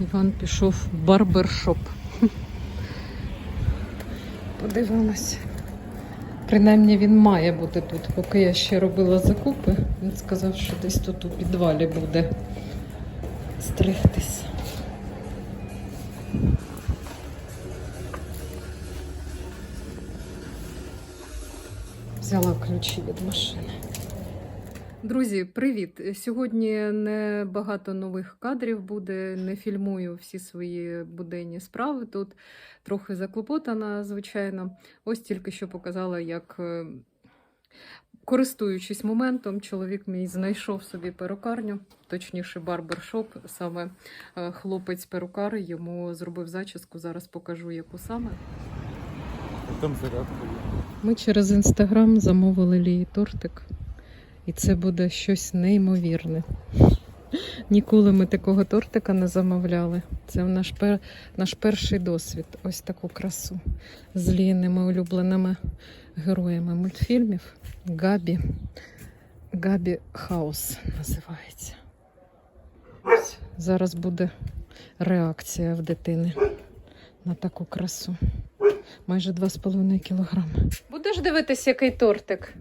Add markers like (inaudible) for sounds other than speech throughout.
Іван пішов в барбершоп. Подивимось. Принаймні він має бути тут. Поки я ще робила закупи, він сказав, що десь тут у підвалі буде стригтись. Взяла ключі від машини. Друзі, привіт! Сьогодні не багато нових кадрів буде. Не фільмую всі свої буденні справи. Тут трохи заклопотана, звичайно. Ось тільки що показала, як, е, користуючись моментом, чоловік мій знайшов собі перукарню, точніше, барбершоп. Саме е, хлопець-перукар йому зробив зачіску. Зараз покажу, яку саме. Там зарядка є. Ми через інстаграм замовили Лії тортик, і це буде щось неймовірне. Ніколи ми такого тортика не замовляли. Це наш, пер... наш перший досвід. Ось таку красу з Ліїними улюбленими героями мультфільмів. Габі. Габі Хаус називається. Ось. Зараз буде реакція в дитини на таку красу. Майже 2,5 кілограми. Будеш дивитися, який тортик?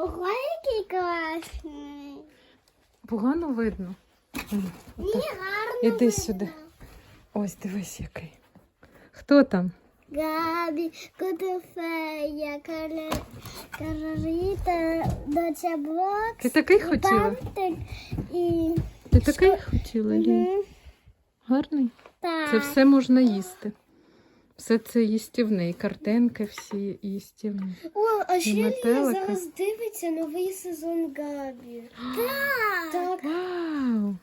Ого, який класний. Погано видно. Ні, гарно. Іди видно. сюди. Ось дивись який. Хто там? Габі, Кутуфея, Кароліта, Доця Блокс. Ти такий і хотіла? І... Ти такий хотіла, Лі? Гарний. Так. Це все можна їсти. Все це їстівне, і картинки всі їстівні. О, а ще Лія зараз дивиться новий сезон Габі. (gasps) Так. Так. Вау!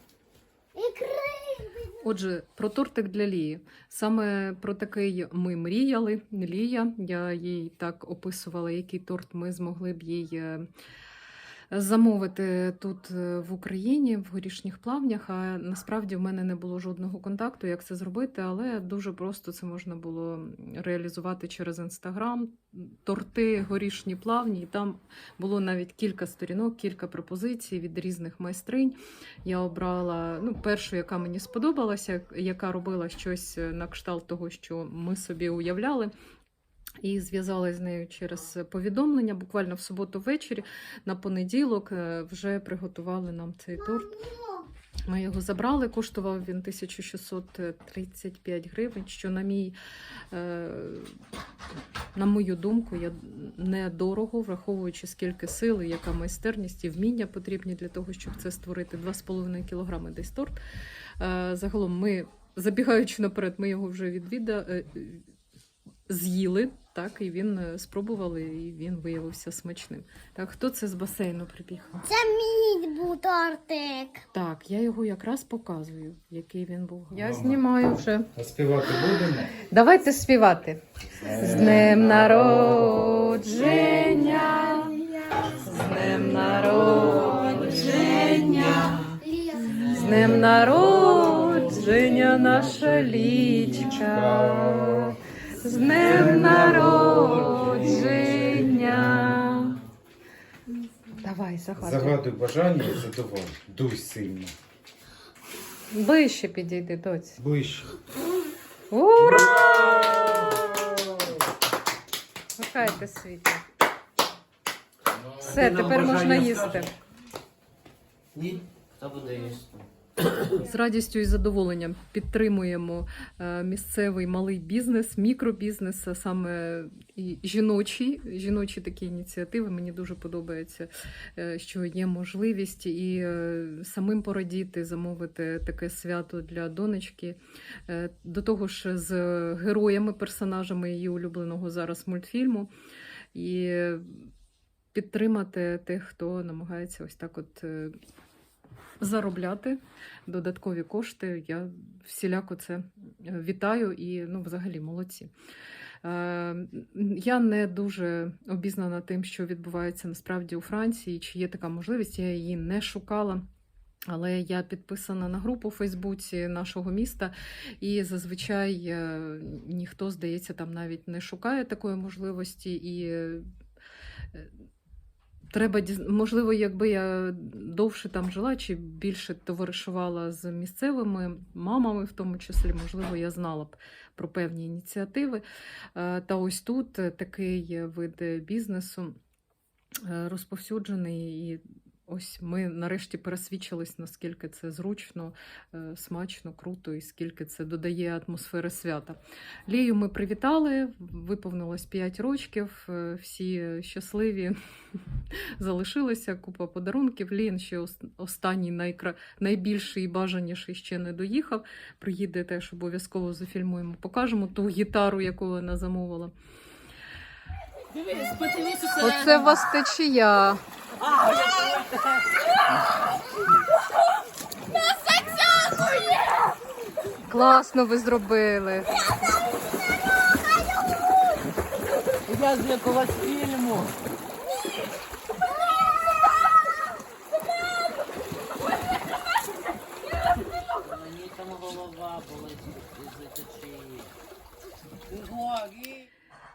Отже, про тортик для Лії. Саме про такий ми мріяли. Лія. Я їй так описувала, який торт ми змогли б їй е, замовити тут е, в Україні, в горішніх плавнях. А насправді в мене не було жодного контакту, як це зробити, але дуже просто це можна було реалізувати через інстаграм. Торти, горішні плавні, і там було навіть кілька сторінок, кілька пропозицій від різних майстринь. Я обрала ну, першу, яка мені сподобалася, яка робила щось на кшталт того, що ми собі уявляли. І зв'язалася з нею через повідомлення. Буквально в суботу ввечері, на понеділок, е, вже приготували нам цей торт. Ми його забрали, коштував він 1635 гривень, що на мій, е, на мою думку, я недорого, враховуючи скільки сили, яка майстерність і вміння потрібні для того, щоб це створити 2,5 кілограми десь торт. Е, Загалом ми, забігаючи наперед, ми його вже відвіда, е, з'їли, так, і він е, спробували, і він виявився смачним. Так, хто це з басейну прибіг? Це мій був тортик. Так, я його якраз показую, який він був. Я Мама. знімаю вже. А співати будемо? Давайте співати. З днем народження, з днем народження, з днем народження, наша лічка, з днем народження. Давай, загадуй. Загадуй бажання і задувай. Дуй сильно. Ближче підійди, доць. Ближче. Ура! Махайте світло. Все, тепер можна їсти. Ні, хто буде їсти? З радістю і задоволенням підтримуємо е, місцевий малий бізнес, мікробізнес, а саме і жіночі, жіночі такі ініціативи. Мені дуже подобається, е, що є можливість і е, самим порадіти, замовити таке свято для донечки. До того ж, з героями, персонажами її улюбленого зараз мультфільму. І підтримати тих, хто намагається ось так от. Заробляти додаткові кошти. Я всіляко це е, вітаю і ну, взагалі молодці. Е, Я не дуже обізнана тим, що відбувається насправді у Франції, чи є така можливість, я її не шукала. Але я підписана на групу у Фейсбуці нашого міста, і зазвичай е, ніхто, здається, там навіть не шукає такої можливості. І Треба можливо, якби я довше там жила чи більше товаришувала з місцевими мамами, в тому числі, можливо, я знала б про певні ініціативи. Е, Та ось тут такий вид бізнесу е, розповсюджений. І ось ми нарешті пересвідчились, наскільки це зручно, е, смачно, круто і скільки це додає атмосфери свята. Лію ми привітали, виповнилось 5 років, е, всі щасливі, (laughs) залишилося купа подарунків. Лін ще останній найкра... найбільший і бажаніший ще не доїхав. Приїде теж обов'язково зафільмуємо, покажемо ту гітару, яку вона замовила. Оце у вас течія. Класно ви зробили. Я з якогось фільму. Мені там голова болить із-за течії.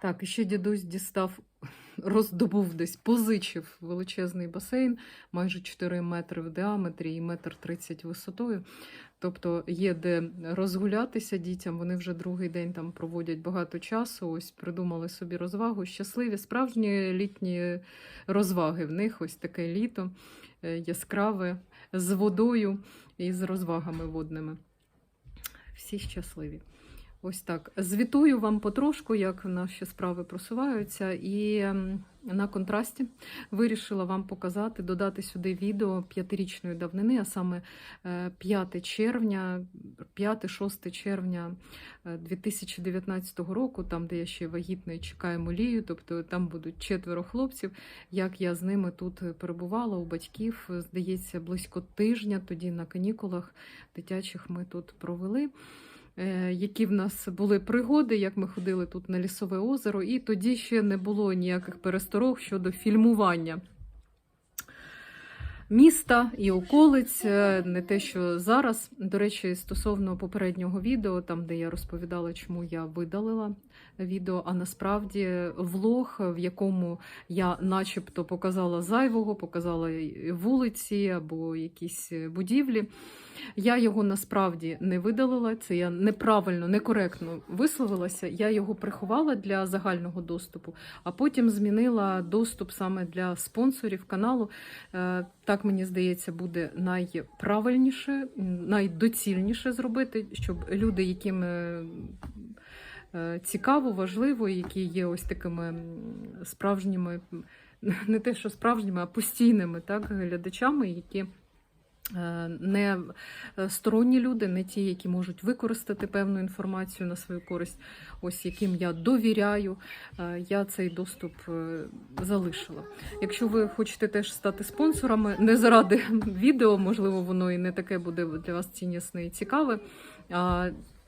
Так, ще дідусь дістав, роздобув десь, позичив величезний басейн, майже 4 метри в діаметрі і метр 30 висотою. Тобто є де розгулятися дітям. Вони вже другий день там проводять багато часу. Ось придумали собі розвагу. Щасливі, справжні літні розваги. В них ось таке літо е, яскраве з водою і з розвагами водними. Всі щасливі. Ось так. Звітую вам потрошку, як наші справи просуваються, і ем, на контрасті вирішила вам показати, додати сюди відео п'ятирічної давнини, а саме е, 5 червня, 5-6 червня е, 2019 року, там, де я ще вагітна і чекаю Молію, тобто там будуть четверо хлопців. Як я з ними тут перебувала у батьків, здається, близько тижня, тоді на канікулах дитячих ми тут провели е, які в нас були пригоди, як ми ходили тут на лісове озеро, і тоді ще не було ніяких пересторог щодо фільмування. Міста і околиць, е, не те, що зараз. До речі, стосовно попереднього відео, там де я розповідала, чому я видалила відео, а насправді влог, в якому я начебто показала зайвого, показала вулиці або якісь будівлі. Я його насправді не видалила. Це я неправильно, некоректно висловилася. Я його приховала для загального доступу, а потім змінила доступ саме для спонсорів каналу. Так мені здається, буде найправильніше, найдоцільніше зробити, щоб люди, яким е, е, цікаво, важливо, які є ось такими справжніми, не те, що справжніми, а постійними так, глядачами, які. Е, Не е, сторонні люди, не ті, які можуть використати певну інформацію на свою користь, ось яким я довіряю, е, я цей доступ залишила. Якщо ви хочете теж стати спонсорами, не заради (laughs) відео, можливо, воно і не таке буде для вас ціннісне і цікаве.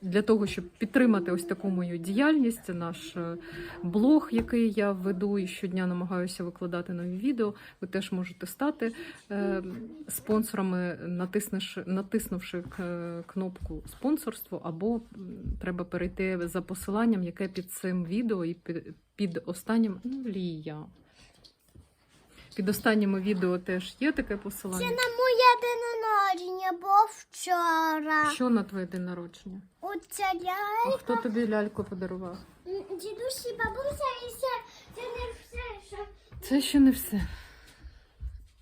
Для того, щоб підтримати ось таку мою діяльність, наш е, блог, який я веду і щодня намагаюся викладати нові відео, ви теж можете стати е, спонсорами, натиснувши, кнопку спонсорство, або треба перейти за посиланням, яке під цим відео і під, останнім ну, Лія. Під останнім відео теж є таке посилання. Це на день народження було вчора. Що на твоє день народження? Оця А хто тобі ляльку подарував? М, Дідусь і бабуся і все. Це не все, що Це ще не все.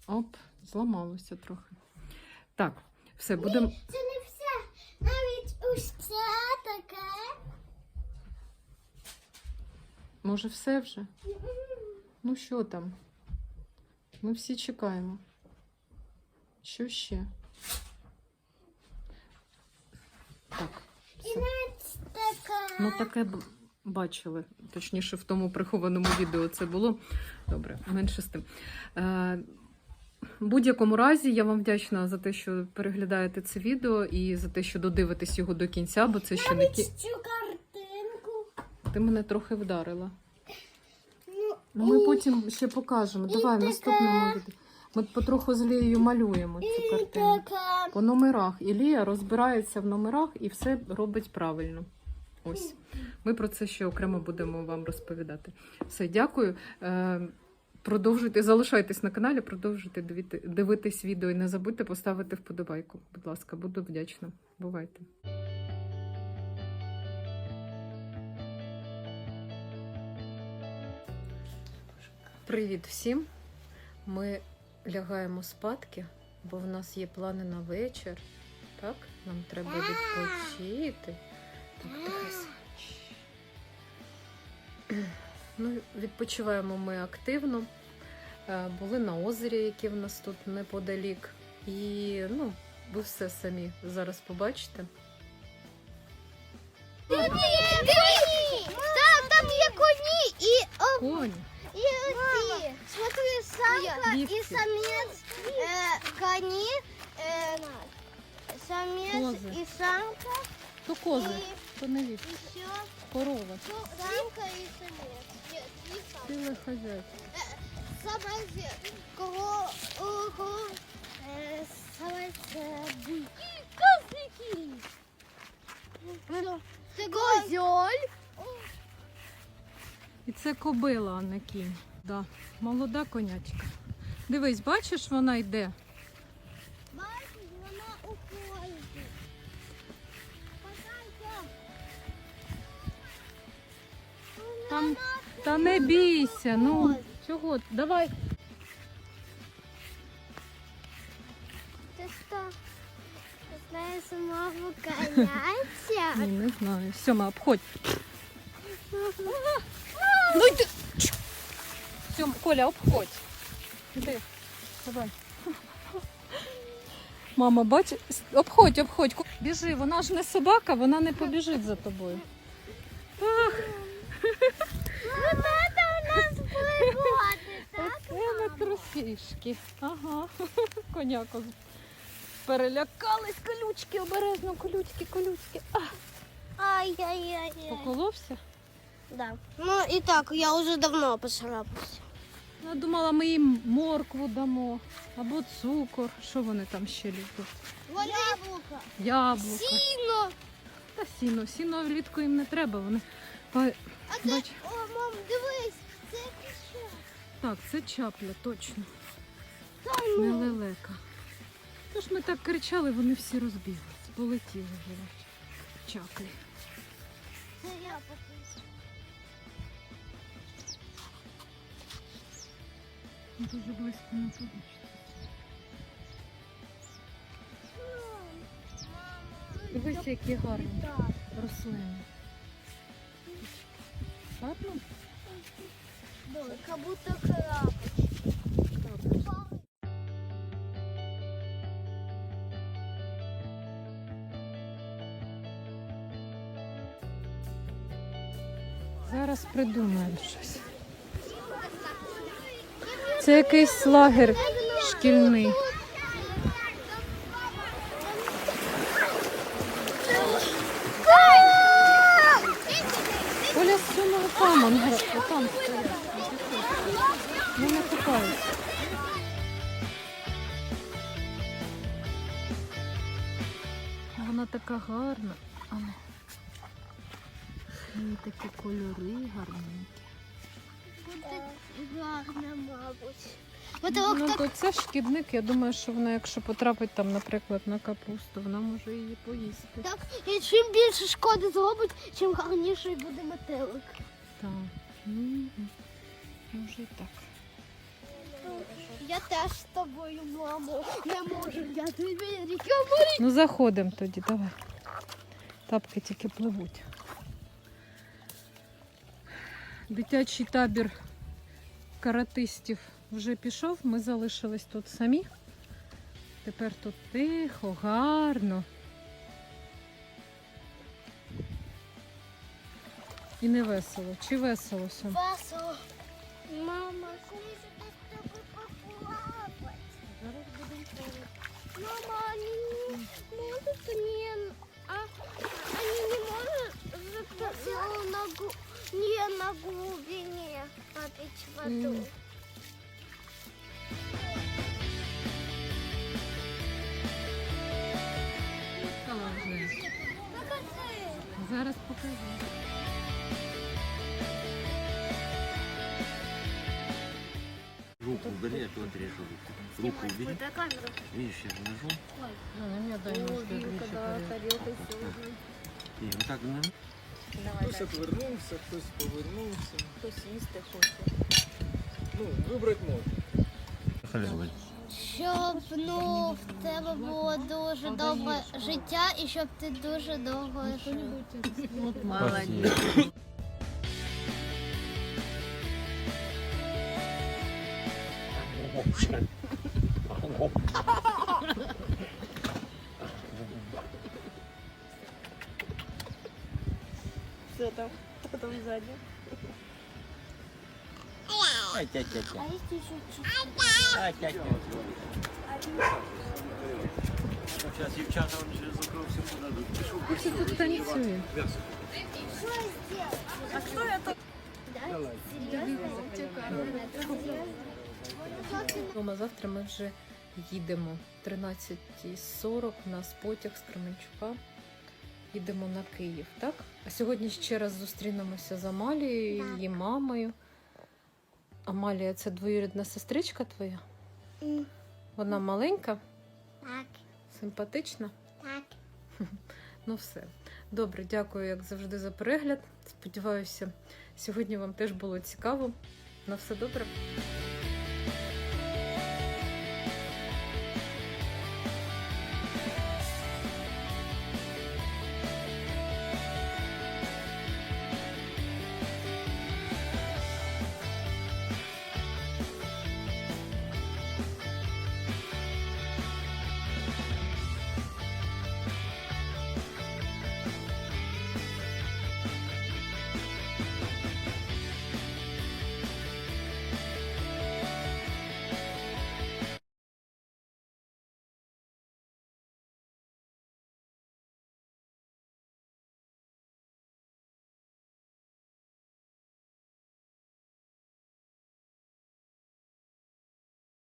Оп, зламалося трохи. Так, все, будемо. Це не все. Навіть ось це таке. Може, все вже? Ну, що там? Ми всі чекаємо. Що ще? Так. Все. Ну, таке б- бачили. Точніше, в тому прихованому відео це було. Добре, менше з тим. Е, в будь-якому разі я вам вдячна за те, що переглядаєте це відео і за те, що додивитесь його до кінця, бо це ще не кі... Цю картинку. Ти мене трохи вдарила. Ну, Ну, ми і- потім ще покажемо. Давай в таке. наступному відео. Ми потроху з Лією малюємо цю картину. По номерах. І Лія розбирається в номерах і все робить правильно. Ось. Ми про це ще окремо будемо вам розповідати. Все, дякую. Е, Продовжуйте, залишайтесь на каналі, продовжуйте дивитись відео і не забудьте поставити вподобайку. Будь ласка, буду вдячна. Бувайте. Привіт всім. Ми лягаємо спадки, бо в нас є плани на вечір. Так, нам треба відпочити. Так. Ну, відпочиваємо ми активно. Е, Були на озері, яке в нас тут неподалік. І ну, ви все самі зараз побачите. Там, там є коні і, Коні. Смотри, самка Лівки. і самець, е, коні, е, самець Кози. і самка, То кози, то не і все. корова. Самка і самець. Є дві самки. Ціле хазяйство. Самець, кого, о, кого, самець, е, буй. Козлики! Це. І це кобила, а не кінь. Да. Молода конячка. Дивись, бачиш, вона йде. Бачиш, вона у. Покажи. Там та не бійся. Ну чого? Давай. Ти що? Мову коняця? Ні, не знаю. Сьома, обходь. Ну йди. Коля, обходь. Іди. Давай. Мама, бач, обходь, обходь. Біжи, вона ж не собака, вона не побіжить за тобою. Ах, Ну треба у нас пригоди, так? ми трусішки. Ага. (laughs) Коняко перелякались колючки, обережно, колючки, колючки. Ай-яй-яй. поколовся? Да. Ну і так, я вже давно поцарапався. Я думала, ми їм моркву дамо або цукор. Що вони там ще люблять? Яблука. Яблука. Сіно. Та сіно. Сіно влітку їм не треба. Вони А це, бач, о, мам, дивись, це піше. так, це чапля, точно. Та Не ну. лелека. Тож ми так кричали, вони всі розбіглись. Полетіли вже. Чаклі. Це я Дуже близько не побачити. Дивись, які гарні рослини. Гарно? Как будто краб. Зараз придумаємо щось. Це якийсь лагер шкільний. Оля цього там, отам. Ну, не купаються. Вона така гарна. Але такі кольори гарненькі. Гарно, мабуть. Ну, що то це шкідник. Я думаю, що вона, якщо потрапить там, наприклад, на капусту, вона може її поїсти. так, і чим більше шкоди зробить, чим гарніший буде метелик. Так. Мгм. Може і так. Я теж з тобою, мамо. Не можу, я тобі ріка Ну заходимо тоді, давай. Тапки тільки пливуть. Дитячий табір каратистів вже пішов, ми залишились тут самі. Тепер тут тихо, гарно. І не весело. Чи весело все? Весело. Мама, хочеться на глубине попить воду. Покажи. Зараз покажу. убери, а то отрежу руку. Руку убери. Видишь, я же ножом. Ну, мені дай немножко Вилка, да, тарелка, все. И вот так на Хтось отвернувся, хтось повернувся. Хтось їсти хоче. Ну, вибрати можна. Щоб ну в тебе було дуже довге життя і щоб ти дуже довго жив. От молодець. Ай-тя-тя-тя. А якщо чуть-чуть? Ай-тя-тя. Сейчас девчата он через окно все подадут. Пишу, Хто тут танцює? Дома завтра ми вже їдемо. 13.40 у нас потяг з Кременчука. Їдемо на Київ, так? А сьогодні ще раз зустрінемося з Амалією, Так. її мамою. Амалія, це двоюрідна сестричка твоя? М, Вона маленька, Так, симпатична. так. (laughs) Ну все. Добре, дякую, як завжди, за перегляд. Сподіваюся, сьогодні вам теж було цікаво. На все добре.